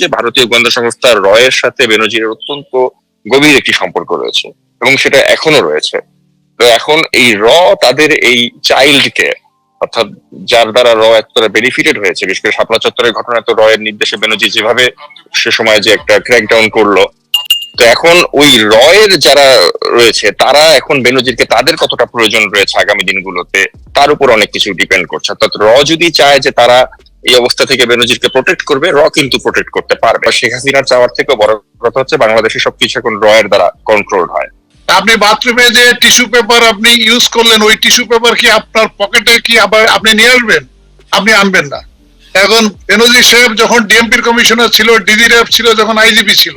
যে ভারতীয় গোয়েন্দা সংস্থা রয়ের সাথে বেনজিরের অত্যন্ত গভীর একটি সম্পর্ক রয়েছে এবং সেটা এখনও রয়েছে। তো এখন এই র তাদের এই চাইল্ডকে, অর্থাৎ যার দ্বারা র এতটা বেনিফিটেড হয়েছে, বিশেষ করে শাপলা চত্বরের ঘটনা, তো রয়ের নির্দেশে বেনজির যেভাবে সে সময় যে একটা ক্র্যাকডাউন করল, তো এখন ওই রয়ের যারা রয়েছে, তারা এখন বেনজিরকে তাদের কতটা প্রয়োজন রয়েছে আগামী দিনগুলোতে, তার উপর অনেক কিছু ডিপেন্ড করছে। অর্থাৎ র যদি চায় যে তারা এই অবস্থা থেকে বেনজিরকে প্রোটেক্ট করবে র কিন্তু প্রোটেক্ট করতে পারবে। শেখ হাসিনার চাওয়ার থেকে বড় কথা হচ্ছে বাংলাদেশে সবকিছু এখন রয়ের দ্বারা কন্ট্রোল হয়। আপনি বাথরুমে যে টিস্যু পেপার আপনি ইউজ করলেন ওই টিস্যু পেপার কি আপনার পকেটে কি আবার আপনি নিয়ে আসবেন? আপনি আনবেন না। এখন বেনজির সাহেব যখন ডিএমপির কমিশনার ছিল ডিজি র্যাব ছিল যখন আইজিপি ছিল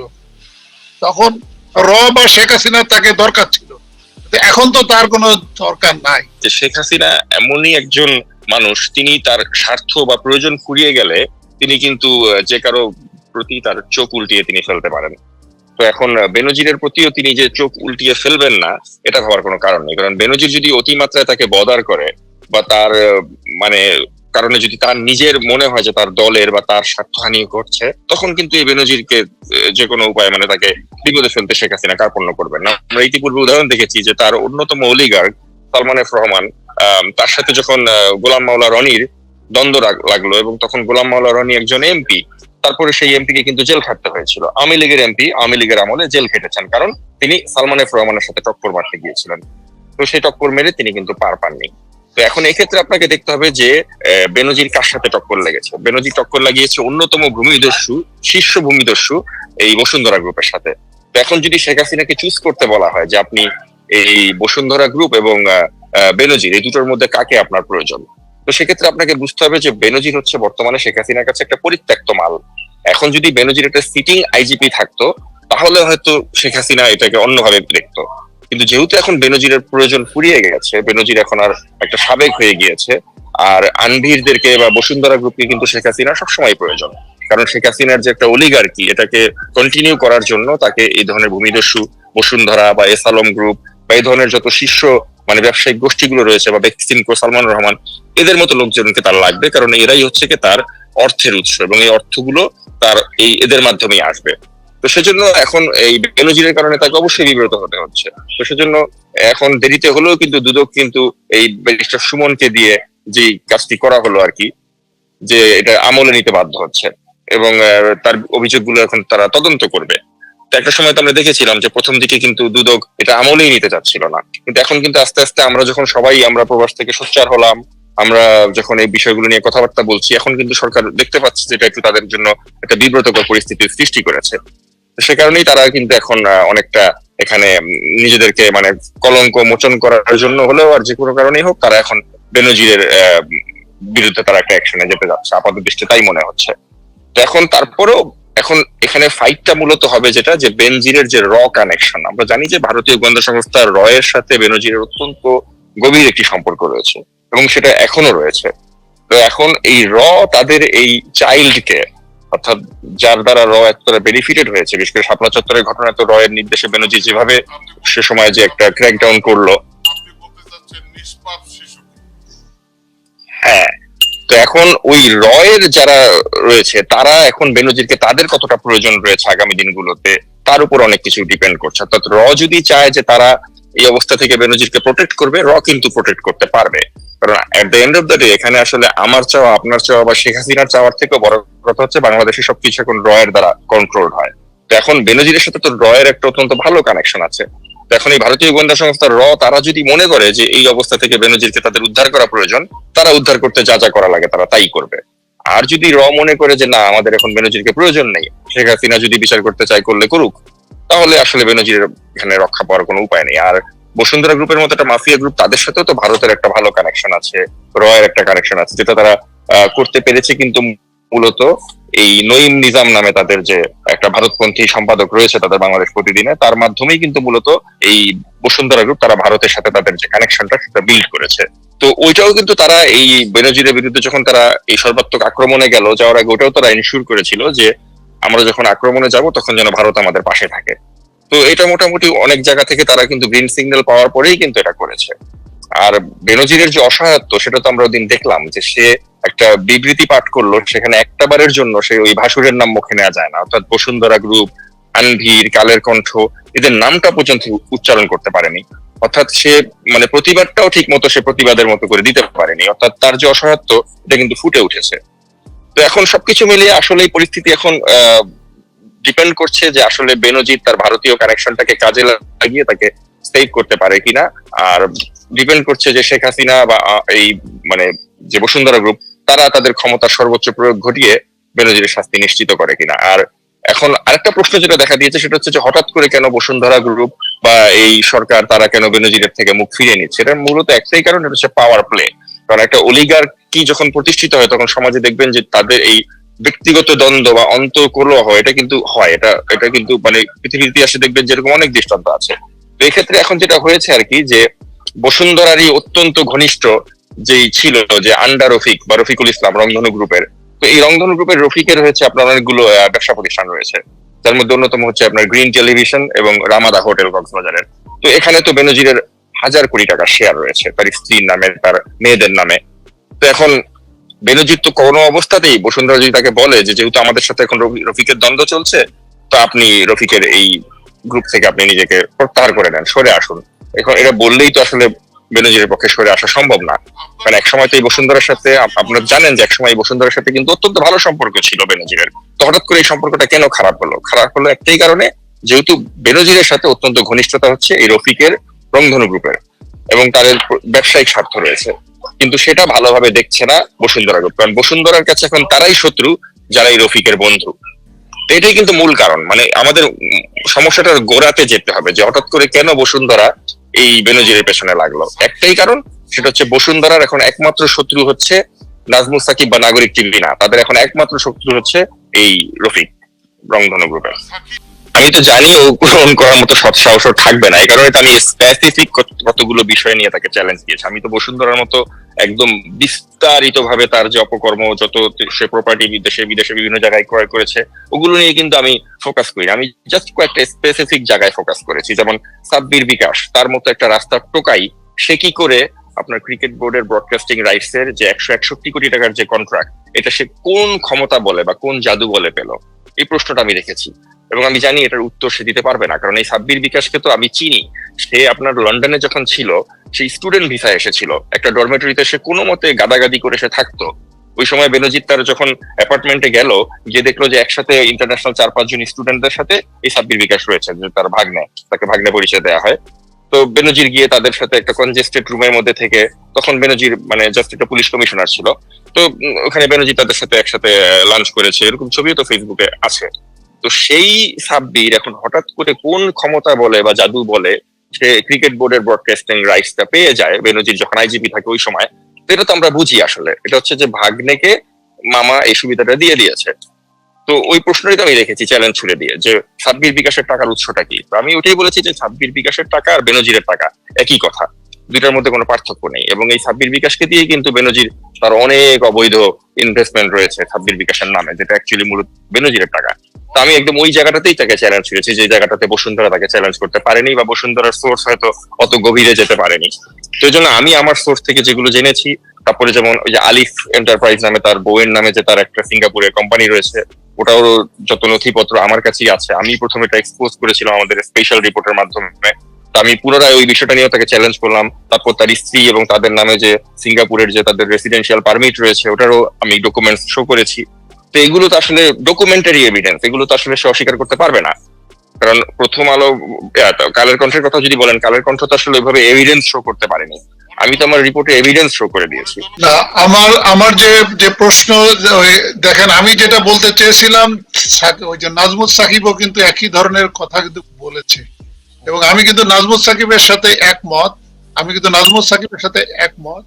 তখন র বা শেখ হাসিনা তাকে দরকার ছিল। এখন তো তার কোনো দরকার নাই। যে শেখ হাসিনা এমনই একজন মানুষ, তিনি তার স্বার্থ বা প্রয়োজন ফুরিয়ে গেলে তিনি কিন্তু যে কারও প্রতি তার চোখ উল্টিয়ে তিনি ফেলতে পারেন। তো এখন বেনজিরের প্রতিও তিনি যে চোখ উল্টিয়ে ফেলবেন না, এটা ভাবার কোনো কারণ নেই। কারণ বেনজির যদি অতিমাত্রায় তাকে বদার করে বা তার মানে কারণে যদি তার নিজের মনে হয় যে তার দলের বা তার স্বার্থহানি ঘটছে, তখন কিন্তু এই বেনজিরকে যে কোনো উপায় মানে তাকে বিপদে ফেলতে শেখ হাসিনা কার্পণ্য করবেন। না আমরা ইতিপূর্বে উদাহরণ দেখেছি যে তার অন্যতম অলিগার সালমান রহমান তার সাথে যখন গোলাম মাওলা রনির দ্বন্দ্ব লাগল এবং তখন গোলাম মাওলা রনি একজন এমপি তারপরে সেই এমপি কে কিন্তু জেল খাটতে হয়েছিল। আওয়ামী লীগের এমপি আওয়ামী লীগের আমলে জেল খেটেছেন, কারণ তিনি সালমান এফ রহমানের সাথে টক্কর মারতে গিয়েছিলেন। তো সেই টক্কর মেরে তিনি কিন্তু পার পাননি। তো এখন এক্ষেত্রে আপনাকে দেখতে হবে যে বেনজির কার সাথে টক্কর লেগেছে? বেনজির টক্কর লাগিয়েছে অন্যতম ভূমিদস্যু, শীর্ষ ভূমিদস্যু এই বসুন্ধরা গ্রুপের সাথে। তো এখন যদি শেখ হাসিনাকে চুজ করতে বলা হয় যে আপনি এই বসুন্ধরা গ্রুপ এবং বেনজির, এই দুটোর মধ্যে কাকে আপনার প্রয়োজন? তো সেক্ষেত্রে আপনাকে বুঝতে হবে যে বেনজির হচ্ছে বর্তমানে শেখ হাসিনার কাছে একটা পরিত্যক্ত মাল। এখন যদি বেনজির একটা সিটিং আইজিপি থাকতো, তাহলে হয়তো শেখ হাসিনা এটাকে অন্যভাবে দেখতো। কিন্তু যেহেতু এখন বেনজিরের প্রয়োজন ফুরিয়ে গেছে, বেনজির এখন আর একটা সাবেক হয়ে গিয়েছে, আর আনভিরদেরকে বা বসুন্ধরা গ্রুপকে কিন্তু শেখ হাসিনা সবসময় প্রয়োজন। কারণ শেখ হাসিনার যে একটা অলিগার্কি এটাকে কন্টিনিউ করার জন্য তাকে এই ধরনের ভূমিদস্যু বসুন্ধরা বা এসালম গ্রুপ বা এই ধরনের যত শীর্ষ মানে ব্যবসায়িক গোষ্ঠীগুলো রয়েছে বা বেক্সিনকো সালমান রহমান, এদের মতো লোকজনকে তার লাগবে, কারণ এরাই হচ্ছে কি তার অর্থের উৎস এবং এই অর্থগুলো তার এই এদের মাধ্যমেই আসবে। তো সেজন্য এখন এই বেনজিরের কারণে তাকে অবশ্যই বিব্রত হতে হচ্ছে। তো সেজন্য এখন দেরিতে হলেও কিন্তু দুদক কিন্তু এই ব্যারিস্টার সুমনকে দিয়ে যে কাজটি করা হলো আর কি, যে এটা আমলে নিতে বাধ্য হচ্ছে এবং তার অভিযোগগুলো এখন তারা তদন্ত করবে। একটা সময় তো আমরা দেখেছিলাম যে প্রথম দিকে কিন্তু দুদক এটা আমলেই নিতে চাচ্ছিল না। কিন্তু এখন কিন্তু আস্তে আস্তে আমরা যখন সবাই আমরা প্রবাস থেকে সোচ্চার হলাম, আমরা যখন এই বিষয়গুলো নিয়ে কথাবার্তা বলছি, এখন কিন্তু সরকার দেখতে পাচ্ছে যে এটা একটু তাদের জন্য একটা বিব্রতকর পরিস্থিতির সৃষ্টি করেছে। সে কারণেই তারা কিন্তু এখন অনেকটা এখানে নিজেদেরকে মানে কলঙ্ক মোচন করার জন্য হলেও আর যে কোনো কারণেই হোক, তারা এখন বেনজিরের বিরুদ্ধে তারা একটা অ্যাকশনে যেতে যাচ্ছে আপাতত দৃষ্টি তাই মনে হচ্ছে। এখন তারপরেও এখন এখানে ফাইটটা মূলত হবে যেটা যে বেনজিরের যে র কানেকশন আমরা জানি যে ভারতীয় গোয়েন্দা সংস্থা র এর সাথে বেনজিরের অত্যন্ত গভীর একটি সম্পর্ক রয়েছে এবং সেটা এখনও রয়েছে। তো এখন এই র তাদের এই চাইল্ডকে অর্থাৎ যার দ্বারা র এতটা বেনিফিটেড হয়েছে বিশেষ করে শাপলা চত্বরের ঘটনা তো রয়ের নির্দেশে বেনজির যেভাবে সে সময় যে একটা ক্র্যাকডাউন করল। হ্যাঁ। তো এখন ওই রয়ের যারা রয়েছে, তারা এখন বেনজিরকে তাদের কতটা প্রয়োজন রয়েছে আগামী দিনগুলোতে, তার উপর অনেক কিছু ডিপেন্ড করছে। অর্থাৎ র যদি চায় যে তারা এই অবস্থা থেকে বেনজিরকে প্রোটেক্ট করবে, র কিন্তু প্রোটেক্ট করতে পারবে। কারণ at the end of the day এখানে আসলে আমার চাওয়া, আপনার চাওয়া বা শেখ হাসিনার চাওয়ার থেকে বড় কথা হচ্ছে বাংলাদেশে সবকিছু এখন রয়ের দ্বারা কন্ট্রোল হয়। তো এখন বেনজিরের সাথে তো রয়ের একটা অত্যন্ত ভালো কানেকশন আছে। এখন এই ভারতীয় গোয়েন্দা সংস্থা র, তারা যদি মনে করে যে এই অবস্থা থেকে বেনজিরকে তাদের উদ্ধার করা প্রয়োজন, তারা উদ্ধার করতে যা যা করা লাগে তারা তাই করবে। আর যদি র মনে করে যে না, আমাদের এখন বেনজিরকে প্রয়োজন নেই, শেখ হাসিনা যদি বিচার করতে চায়, করলে করুক, তাহলে আসলে বেনজির এখানে রক্ষা পাওয়ার কোনো উপায় নেই। আর বসুন্ধরা গ্রুপের মতো একটা মাফিয়া গ্রুপ, তাদের সাথেও তো ভারতের একটা ভালো কানেকশন আছে রয়ের একটা কানেকশন আছে, যেটা তারা করতে পেরেছে কিন্তু মূলত এই নঈম নিজাম নামে তাদের যে একটা ভারতপন্থী সম্পাদক রয়েছে তাদের বাংলাদেশ প্রতিদিনে, তার মাধ্যমেই কিন্তু মূলত এই বসুন্ধরা গ্রুপ তারা ভারতের সাথে তাদের যে কানেকশনটা সেটা বিল্ড করেছে। তো ওইটাও কিন্তু তারা এই বেনজিরের বিরুদ্ধে যখন তারা এই সর্বাত্মক আক্রমণে গেল যাওয়ার আগে ওটাও তারা ইনশিওর করেছিল যে আমরা যখন আক্রমণে যাব তখন যেন ভারত আমাদের পাশে থাকে। তো এটা মোটামুটি অনেক জায়গা থেকে তারা কিন্তু গ্রিন সিগন্যাল পাওয়ার পরেই কিন্তু এটা করেছে। আর বেনজিরের যে অসহায়ত্ব, সেটা তো আমরা ওদিন দেখলাম যে সে একটা বিবৃতি পাঠ করল, সেখানে একটা বারের জন্য সে ওই ভাসুরের নাম মুখে নেওয়া যায় না। অর্থাৎ বসুন্ধরা গ্রুপ আনভির, কালের কণ্ঠ, এদের নামটা পর্যন্ত উচ্চারণ করতে পারেনি। অর্থাৎ সে মানে প্রতিবাদটাও ঠিক মতো সে প্রতিবাদের মতো করে দিতে পারেনি। অর্থাৎ তার যে অসহায়ত্ব, এটা কিন্তু ফুটে উঠেছে। তো এখন সবকিছু মিলিয়ে আসলে এই পরিস্থিতি এখন ডিপেন্ড করছে যে আসলে বেনজির তার ভারতীয় কানেকশনটাকে কাজে লাগিয়ে তাকে সেভ করতে পারে কিনা, আর ডিপেন্ড করছে যে শেখ হাসিনা বা এই মানে যে বসুন্ধরা গ্রুপ তারা তাদের ক্ষমতার সর্বোচ্চ প্রয়োগ ঘটিয়ে বেনজিরের শাস্তি নিশ্চিত করে কিনা। আর এখন আরেকটা প্রশ্ন যেটা দেখা দিয়েছে, সেটা হচ্ছে যে হঠাৎ করে কেন বসুন্ধরা গ্রুপ বা এই সরকার তারা কেন বেনজিরের থেকে মুখ ফিরিয়ে নিচ্ছে? এটা মূলত একটাই কারণ, এটা হচ্ছে পাওয়ার প্লে কারণ একটা অলিগার কি যখন প্রতিষ্ঠিত হয়, তখন সমাজে দেখবেন যে তাদের এই ব্যক্তিগত দ্বন্দ্ব বা অন্তকলহ এটা কিন্তু হয়। এটা এটা কিন্তু মানে পৃথিবীর ইতিহাসে দেখবেন যেরকম অনেক দৃষ্টান্ত আছে। তো এই ক্ষেত্রে এখন যেটা হয়েছে আর কি, যে বসুন্ধরারই অত্যন্ত ঘনিষ্ঠ যেই ছিল যে আন্ডার রফিক বা রফিকুল ইসলাম রংধনু গ্রুপের, তো এই রংধনু গ্রুপের রফিকের হয়েছে আপনার অনেকগুলো ব্যবসা প্রতিষ্ঠান রয়েছে। যার মধ্যে অন্যতম হচ্ছে আপনার গ্রিন টেলিভিশন এবং রামাদা হোটেল কক্সবাজারের। তো এখানে তো বেনজিরের হাজার কোটি টাকার শেয়ার রয়েছে তার স্ত্রীর নামে, তার মেয়েদের নামে। তো এখন বেনজির তো কোনো অবস্থাতেই, বসুন্ধরা যদি তাকে বলে যে যেহেতু আমাদের সাথে এখন রফি- রফিকের দ্বন্দ্ব চলছে, তো আপনি রফিকের এই গ্রুপ থেকে আপনি নিজেকে প্রত্যাহার করে নেন, সরে আসুন। এখন এটা বললেই তো আসলে বেনজিরের পক্ষে সরে আসা সম্ভব না। কারণ এক সময় তো এই বসুন্ধরার সাথে আপ- আপনারা জানেন যে এক সময় এই বসুন্ধরার সাথে কিন্তু অত্যন্ত ভালো সম্পর্ক ছিল বেনজিরের। তো হঠাৎ করে এই সম্পর্কটা কেন খারাপ হলো? খারাপ হলো একটাই কারণে যেহেতু বেনজিরের সাথে অত্যন্ত ঘনিষ্ঠতা হচ্ছে এই রফিকের রংধনু গ্রুপের এবং তাদের ব্যবসায়িক স্বার্থ রয়েছে। কিন্তু সেটা ভালোভাবে দেখছে না বসুন্ধরা গ্রুপ কারণ বসুন্ধরার কাছে এখন তারাই শত্রু, যারা এই রফিকের বন্ধু। এটাই কিন্তু মূল কারণ। মানে আমাদের সমস্যাটা সমস্যাটার গোড়াতে যেতে হবে যে হঠাৎ করে কেন বসুন্ধরা এই বেনজিরের পেছনে লাগল। একটাই কারণ, সেটা হচ্ছে বসুন্ধরার এখন একমাত্র শত্রু হচ্ছে নাজমুল সাকিব বা নাগরিক টিভি না। তাদের এখন একমাত্র শত্রু হচ্ছে এই রফিক রংধনু গ্রুপের। আমি তো জানি ও গ্রহণ করার মতো সৎ সাহস থাকবে না। এই কারণে তো আমি স্পেসিফিক কতগুলো বিষয় নিয়ে তাকে চ্যালেঞ্জ দিয়েছি। আমি তো বসুন্ধরার মতো একদম বিস্তারিত ভাবে তার যে অপকর্ম, যত সে প্রপার্টি বিদেশে বিদেশে বিভিন্ন জায়গায় ক্রয় করেছে, ওগুলো নিয়ে কিন্তু আমি ফোকাস করি আমি জাস্ট কয়েকটা স্পেসিফিক জায়গায় ফোকাস করেছি। যেমন সাব্বির বিকাশ, তার মতো একটা রাস্তার টোকাই, সে কি করে আপনার ক্রিকেট বোর্ডের ব্রডকাস্টিং রাইটস এর যে একশো একষট্টি কোটি টাকার যে কন্ট্রাক্ট এটা সে কোন ক্ষমতা বলে বা কোন জাদু বলে পেল? এই প্রশ্নটা আমি রেখেছি। এবং আমি জানি এটার উত্তর সে দিতে পারবে না। কারণ এই সাব্বির বিকাশকে তো আমি চিনি। সে আপনার লন্ডনে যখন ছিল, সেই স্টুডেন্ট ভিসা এসেছিল একটা ডরমেটরিতে সে কোনো মতে গাদাগাদি করে সে থাকতো। ওই সময় বেনজিৎ তার যখন অ্যাপার্টমেন্টে গেল, গিয়ে দেখল যে একসাথে ইন্টারন্যাশনাল চার পাঁচজন স্টুডেন্টদের সাথে এই সাব্বির বিকাশ রয়েছে, যে তার ভাগ্নে, তাকে ভাগ্নে পরিচয় দেওয়া হয়। তো বেনজির গিয়ে তাদের সাথে একটা কনজেস্টেড রুমের মধ্যে থেকে, তখন বেনজির মানে জাস্ট একটা পুলিশ কমিশনার ছিল। তো ওখানে বেনজির তাদের সাথে একসাথে লাঞ্চ করেছে। এরকম ছবিও তো ফেসবুকে আছে। তো সেই সাব্বির এখন হঠাৎ করে কোন ক্ষমতা বলে বা জাদু বলে সে ক্রিকেট বোর্ডের ব্রডকাস্টিং রাইটসটা পেয়ে যায়, বেনজির যখন আইজিপি থাকে ওই সময়, তো এটা তো আমরা বুঝি আসলে। এটা হচ্ছে যে ভাগ্নেকে মামা এই সুবিধাটা দিয়ে দিয়েছে। তো ওই প্রশ্নই তো আমি রেখেছি চ্যালেঞ্জ ছুড়ে দিয়ে যে সাব্বির বিকাশের টাকার উৎসটা কি? তো আমি ওটাই বলেছি যে সাব্বির বিকাশের টাকা আর বেনজিরের টাকা একই কথা। দুইটার মধ্যে কোনো পার্থক্য নেই এবং এই সাব্বির বিকাশকে দিয়ে কিন্তু বেনজির তার অনেক অবৈধ ইনভেস্টমেন্ট রয়েছে সাব্বির বিকাশের নামে, যেটা অ্যাকচুয়ালি মূলত বেনজিরের টাকা। তা আমি একদম ওই জায়গাটাতেই তাকে চ্যালেঞ্জ ছুড়েছি, যে জায়গাটাতে বসুন্ধরা তাকে চ্যালেঞ্জ করতে পারেনি বা বসুন্ধরার সোর্স হয়তো অত গভীরে যেতে পারেনি। তো জন্য আমি আমার সোর্স থেকে যেগুলো জেনেছি, তারপরে যেমন ওই যে আলিফ এন্টারপ্রাইজ নামে তার বউয়ের নামে যে তার একটা সিঙ্গাপুরের কোম্পানি রয়েছে ওটাও যত নথিপত্র আমার কাছেই আছে। আমি প্রথমে এটা এক্সপোজ করেছিলাম আমাদের স্পেশাল রিপোর্টের মাধ্যমে। আমি পুনরায় ওই বিষয়টা নিয়েও তাকে চ্যালেঞ্জ করলাম। তারপর তার স্ত্রী এবং তাদের নামে যে সিঙ্গাপুরের যে তাদের রেসিডেন্সিয়াল পারমিট রয়েছে, ওটারও আমি ডকুমেন্টস শো করেছি। তো এগুলো তো আসলে ডকুমেন্টারি এভিডেন্স এগুলো তো আসলে সে অস্বীকার করতে পারবে না। কারণ প্রথম আলো কালের কণ্ঠের কথা যদি বলেন, কালের কণ্ঠ তো আসলে ওইভাবে এভিডেন্স শো করতে পারেনি। আমি তো আমার রিপোর্টে এভিডেন্স শো করে দিয়েছি। না, আমার আমার যে যে প্রশ্ন দেখেন, আমি যেটা বলতে চেয়েছিলাম ওই যে নাজমুল সাকিবও কিন্তু একই ধরনের কথা কিন্তু বলেছে। এবং আমি কিন্তু নাজমুল সাকিবের সাথে একমত। আমি কিন্তু নাজমুল সাকিবের সাথে একমত।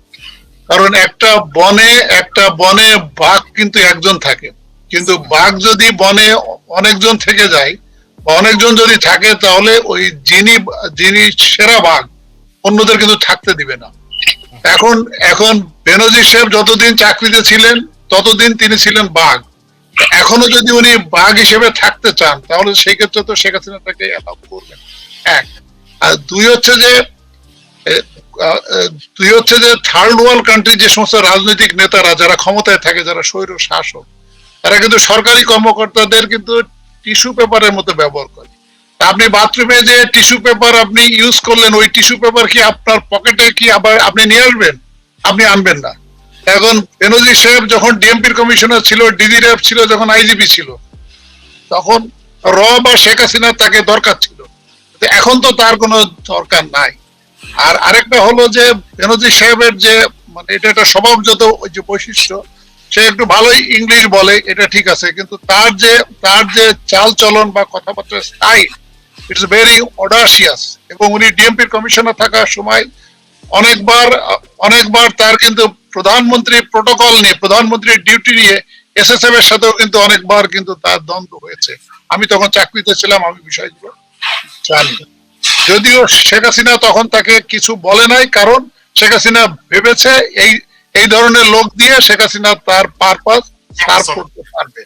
কারণ একটা বনে একটা বনে বাঘ কিন্তু একজন থাকে। কিন্তু বাঘ যদি বনে অনেকজন থেকে যায়, বা অনেকজন যদি থাকে, তাহলে ওই যিনি যিনি সেরা বাঘ, অন্যদের কিন্তু থাকতে দিবে না। এখন এখন বেনজির সাহেব যতদিন চাকরিতে ছিলেন, ততদিন তিনি ছিলেন বাঘ। এখনও যদি উনি বাঘ হিসেবে থাকতে চান, তাহলে সেই ক্ষেত্রে তো শেখ হাসিনা তাকে অ্যালাউ করবেন। এক। আর দুই হচ্ছে যে দুই হচ্ছে যে থার্ড ওয়ার্ল্ড কান্ট্রি যে সমস্ত রাজনৈতিক নেতারা, যারা ক্ষমতায় থাকে, যারা স্বৈর শাসক, তারা কিন্তু সরকারি কর্মকর্তাদের কিন্তু টিস্যু পেপারের মতো ব্যবহার করে। আপনি বাথরুমে যে টিস্যু পেপার আপনি ইউজ করলেন, ওই টিস্যু পেপার কি আপনার পকেটে কি আবার আপনি নিয়ে আসবেন? আপনি আনবেন না। এখন বেনজির সাহেব যখন ডিএমপির কমিশনার ছিল ডিজি র্যাব ছিল, যখন আইজিপি ছিল, তখন র বা শেখ হাসিনা তাকে দরকার ছিল। এখন তো তার কোনো দরকার নাই। আর আরেকটা হলো যে বেনজির সাহেবের যে মানে এটা একটা স্বভাবজাত ওই যে বৈশিষ্ট্য, সে একটু ভালোই ইংলিশ বলে, এটা ঠিক আছে। কিন্তু তার যে তার যে চাল চলন বা কথাবার্তার স্টাইল ইটস ভেরি অডাসিয়াস এবং উনি ডিএমপির কমিশনার থাকার সময় অনেকবার অনেকবার তার কিন্তু প্রধানমন্ত্রী প্রোটোকল নিয়ে প্রধানমন্ত্রীর ডিউটি নিয়ে এসএসএফ এর সাথেও কিন্তু অনেকবার কিন্তু তার দ্বন্দ্ব হয়েছে। আমি তখন চাকরিতে ছিলাম আমি বিষয়গুলো জানি। যদিও শেখ হাসিনা তখন তাকে কিছু বলে নাই কারণ শেখ হাসিনা ভেবেছে এই এই ধরনের লোক দিয়ে শেখ হাসিনা তার পারপাস সার্ভ করতে পারবে।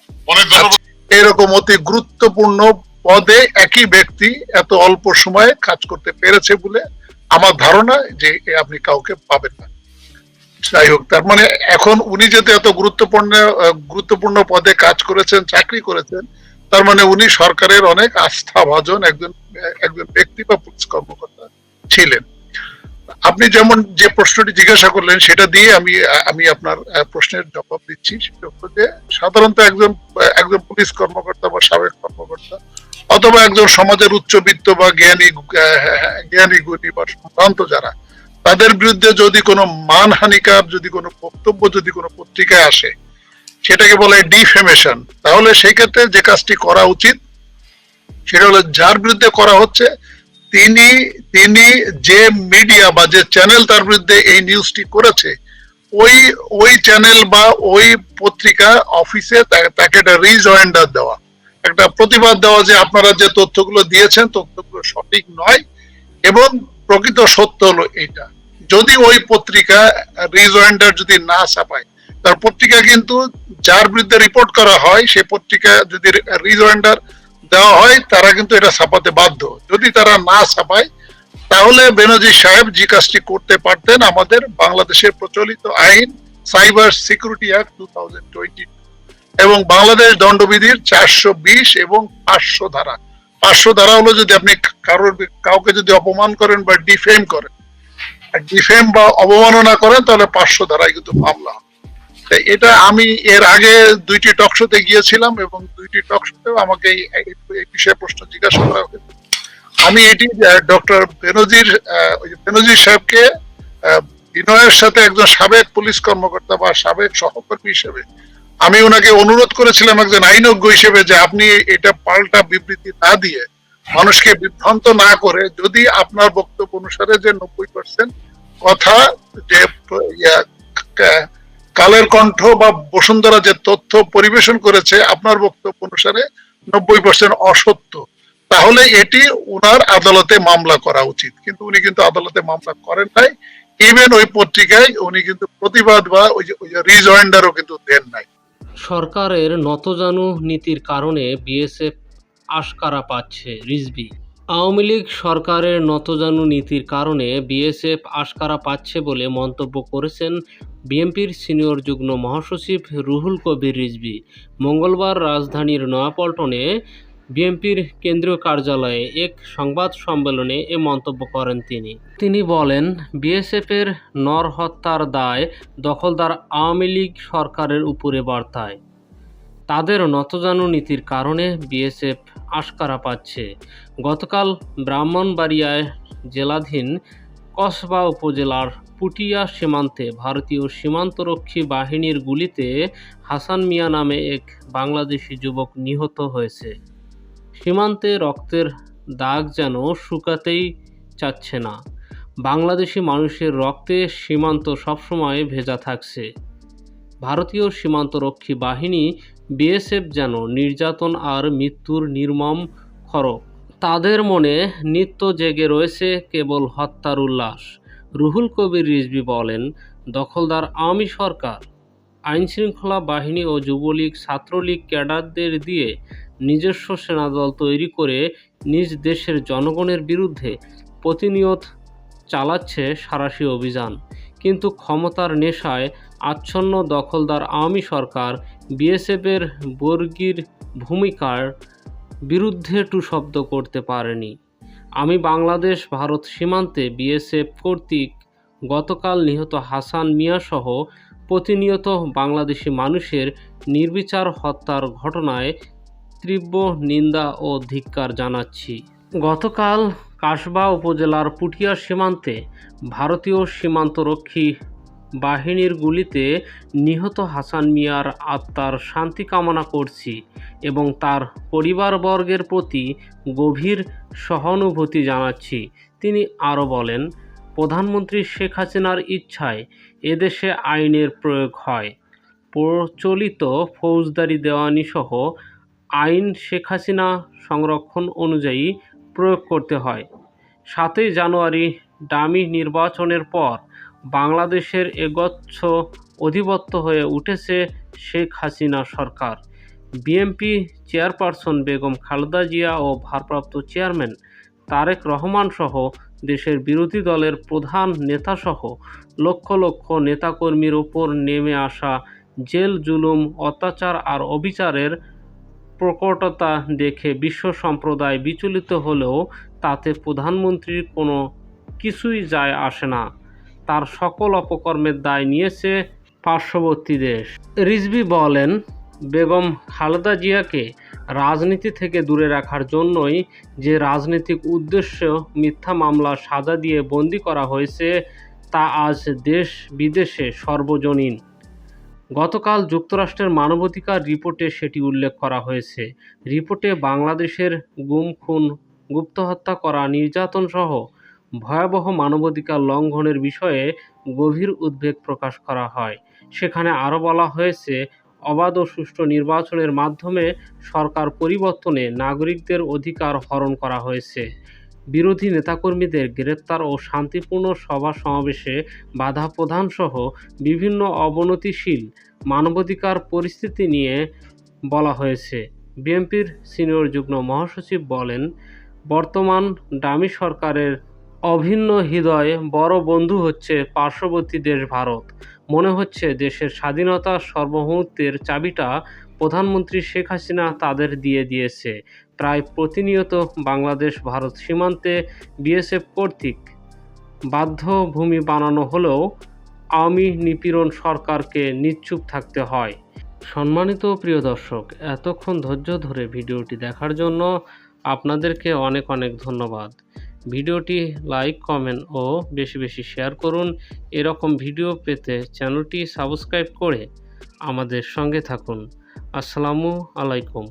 এরকম অতি গুরুত্বপূর্ণ পদে একই ব্যক্তি এত অল্প সময়ে কাজ করতে পেরেছে বলে আমার ধারণা যে আপনি কাউকে পাবেন না। যাই হোক, তার মানে এখন উনি যেহেতু এত গুরুত্বপূর্ণ গুরুত্বপূর্ণ পদে কাজ করেছেন, চাকরি করেছেন, তার মানে উনি সরকারের অনেক আস্থা ভাজন একজন একজন ব্যক্তি বা পুলিশ কর্মকর্তা ছিলেন। আপনি যেমন যে প্রশ্নটি জিজ্ঞাসা করলেন, সেটা দিয়ে আমি আমি আপনার প্রশ্নের জবাব দিচ্ছি। সেটা হলো যে, সাধারণত একজন একজন পুলিশ কর্মকর্তা বা সাবেক কর্মকর্তা অথবা একজন সমাজের উচ্চবিত্ত বা জ্ঞানী জ্ঞানী, গুণী বা সম্ভ্রান্ত যারা, তাদের বিরুদ্ধে যদি কোনো মানহানিকার, যদি কোনো বক্তব্য, যদি কোনো পত্রিকায় আসে, সেটাকে বলে ডিফেমেশন। তাহলে সেই ক্ষেত্রে যে কাজটি করা উচিত, সেটা হলো যার বিরুদ্ধে করা হচ্ছে তিনি তিনি যে মিডিয়া বা যে চ্যানেল তার বিরুদ্ধে এই নিউজটি করেছে, ওই ওই চ্যানেল বা ওই পত্রিকা অফিসে তাকে একটা রিজয়েন্ডার দেওয়া। একটা প্রতিবাদ দেওয়া যে আপনারা যে তথ্যগুলো দিয়েছেন, তথ্যগুলো সঠিক নয় এবং প্রকৃত সত্য হলো এটা। যদি ওই পত্রিকা রিজয়েন্ডার যদি না ছাপায়, তার পত্রিকা কিন্তু যার বিরুদ্ধে রিপোর্ট করা হয় সেই পত্রিকা যদি রিজয়েন্ডার দেওয়া হয়, তারা কিন্তু এটা ছাপাতে বাধ্য। যদি তারা না ছাপায়, তাহলে বেনজির সাহেব যে কাজটি করতে পারতেন আমাদের বাংলাদেশের প্রচলিত আইন, cyber security act two thousand এবং বাংলাদেশ দণ্ডবিধির চারশো বিশ এবং পাঁচশো ধারা। পাঁচশো ধারা হলো যদি আপনি কারোর কাউকে যদি অপমান করেন বা ডিফেম করেন। ডিফেম বা অবমাননা করেন, তাহলে পাঁচশো ধারায় কিন্তু মামলা এটা আমি এর আগে দুইটি টক শোতে গিয়েছিলাম এবং দুইটি টক শোতেও আমাকে এই বিষয়ে প্রশ্ন জিজ্ঞাসা করা হয়েছে। আমি এটি ডক্টর বেনজির বেনজির সাহেবকে বিনয়ের সাথে একজন সাবেক পুলিশ কর্মকর্তা বা সাবেক সহকর্মী হিসেবে আমি ওনাকে অনুরোধ করেছিলাম একজন আইনজ্ঞ হিসেবে যে আপনি এটা পাল্টা বিবৃতি না দিয়ে মানুষকে বিভ্রান্ত না করে যদি আপনার বক্তব্য অনুসারে যে নব্বই পার্সেন্ট কথা যে কালের কণ্ঠ বা বসুন্ধরা যে তথ্য পরিবেশন করেছে আপনার বক্তব্য অনুসারে নব্বই পার্সেন্ট অসত্য। তাহলে এটি উনার আদালতে মামলা করা উচিত। কিন্তু উনি কিন্তু আদালতে মামলা করেন নাই। ইভেন ওই পত্রিকায় উনি কিন্তু প্রতিবাদ বা ওই যে রিজয়েন্ডারও কিন্তু দেন নাই। সরকারের নতজানু নীতির কারণে বিএসএফ আশকারা পাচ্ছে রিজভি। আওয়ামী লীগ সরকারের নতজানু নীতির কারণে বিএসএফ আশকারা পাচ্ছে বলে মন্তব্য করেছেন বিএনপির সিনিয়র যুগ্ম মহাসচিব রুহুল কবির রিজভি। মঙ্গলবার রাজধানীর নয়াপল্টনে বিএনপির কেন্দ্রীয় কার্যালয়ে এক সংবাদ সম্মেলনে এ মন্তব্য করেন তিনি। তিনি বলেন, বিএসএফের নরহত্যার দায় দখলদার আওয়ামী লীগ সরকারের উপরে বার্তায়। তাদের নতজানু নীতির কারণে বিএসএফ আশকারা পাচ্ছে। গতকাল ব্রাহ্মণবাড়িয়ায় জেলাধীন কসবা উপজেলার পুটিয়া সীমান্তে ভারতীয় সীমান্তরক্ষী বাহিনীর গুলিতে হাসান মিয়া নামে এক বাংলাদেশি যুবক নিহত হয়েছে। সীমান্তে রক্তের দাগ যেন শুকাতেই চাচ্ছে না। বাংলাদেশি মানুষের রক্তে সীমান্ত সবসময় ভেজা থাকছে। ভারতীয় সীমান্তরক্ষী বাহিনী বিএসএফ যেন নির্যাতন আর মৃত্যুর নির্মম খড়ক তাদের মনে নিত্য জেগে রয়েছে কেবল হত্যার উল্লাস। রুহুল কবির রিজভি বলেন, দখলদার আওয়ামী সরকার। আইনশৃঙ্খলা বাহিনী ও যুবলীগ, ছাত্রলীগ ক্যাডারদের দিয়ে নিজস্ব সেনাদল তৈরি করে নিজ দেশের জনগণের বিরুদ্ধে প্রতিনিয়ত চালাচ্ছে সারাশি অভিযান। কিন্তু ক্ষমতার নেশায় আচ্ছন্ন দখলদার আওয়ামী সরকার বিএসএফের বর্গীর ভূমিকার বিরুদ্ধে টু শব্দ করতে পারেনি। আমি বাংলাদেশ, ভারত সীমান্তে বিএসএফ কর্তৃক গতকাল নিহত হাসান মিয়াসহ প্রতিনিয়ত বাংলাদেশি মানুষের নির্বিচার হত্যার ঘটনায় তীব্র নিন্দা ও ধিক্কার জানাচ্ছি। গতকাল কাসবা উপজেলার পুঠিয়া সীমান্তে ভারতীয় সীমান্তরক্ষী বাহিনীর গুলিতে নিহত হাসান মিয়ার আত্মার শান্তি কামনা করছি এবং তার পরিবারবর্গের প্রতি গভীর সহানুভূতি জানাচ্ছি। তিনি আরও বলেন, প্রধানমন্ত্রী শেখ হাসিনার ইচ্ছায় এদেশে আইনের প্রয়োগ হয়। প্রচলিত ফৌজদারি দেওয়ানি সহ আইন শেখ হাসিনা সংরক্ষণ অনুযায়ী প্রয়োগ করতে হয়। সাতই জানুয়ারি ডামি নির্বাচনের পর বাংলাদেশের একচ্ছ অধিপত্য হয়ে উঠেছে শেখ হাসিনা সরকার। বিএমপি চেয়ারপারসন বেগম খালেদা জিয়া ও ভারপ্রাপ্ত চেয়ারম্যান তারেক রহমান সহ দেশের বিরোধী দলের প্রধান নেতাসহ লক্ষ লক্ষ নেতাকর্মীর ওপর নেমে আসা জেল, জুলুম, অত্যাচার আর অবিচারের প্রকটতা দেখে বিশ্ব সম্প্রদায় বিচলিত হলেও তাতে প্রধানমন্ত্রীর কোনো কিছুই যায় আসে না। তার সকল অপকর্মের দায় নিয়েছে পার্শ্ববর্তী দেশ। রিজভি বলেন, বেগম খালেদা জিয়াকে রাজনীতি থেকে দূরে রাখার জন্যই যে রাজনৈতিক উদ্দেশ্য মিথ্যা মামলা সাজা দিয়ে বন্দি করা হয়েছে, তা আজ দেশ বিদেশে সর্বজনীন। গতকাল যুক্তরাষ্ট্রের মানবাধিকার রিপোর্টে সেটি উল্লেখ করা হয়েছে। রিপোর্টে বাংলাদেশের গুম, খুন গুপ্ত হত্যা করা নির্যাতন সহ ভয়াবহ মানবাধিকার লঙ্ঘনের বিষয়ে গভীর উদ্বেগ প্রকাশ করা হয়। সেখানে আরও বলা হয়েছে, অবাধ ও সুষ্ঠু নির্বাচনের মাধ্যমে সরকার পরিবর্তনে নাগরিকদের অধিকার হরণ করা হয়েছে। বিরোধী নেতাকর্মীদের গ্রেপ্তার ও শান্তিপূর্ণ সভা সমাবেশে বাধা প্রদান সহ বিভিন্ন অবনতিশীল মানবাধিকার পরিস্থিতি নিয়ে বলা হয়েছে। বিএনপির সিনিয়র যুগ্ম মহাসচিব বলেন, বর্তমান ডামি সরকারের অভিন্ন হৃদয় বড় বন্ধু হচ্ছে পার্শ্ববর্তী দেশ ভারত। মনে হচ্ছে দেশের স্বাধীনতা সার্বভৌমত্বের চাবিটা প্রধানমন্ত্রী শেখ হাসিনা তাদের দিয়ে দিয়েছে। প্রায় প্রতিনিয়ত বাংলাদেশ ভারত সীমান্তে বিএসএফ কর্তৃক বাধ্য ভূমি বানানো হলেও আওয়ামী নিপীড়ন সরকারকে নিশ্চুপ থাকতে হয়। সম্মানিত প্রিয় দর্শক, এতক্ষণ ধৈর্য ধরে ভিডিওটি দেখার জন্য আপনাদেরকে অনেক অনেক ধন্যবাদ। ভিডিওটি লাইক, কমেন্ট ও বেশি বেশি শেয়ার করুন। এরকম ভিডিও পেতে চ্যানেলটি সাবস্ক্রাইব করে আমাদের সঙ্গে থাকুন। আসসালামু আলাইকুম।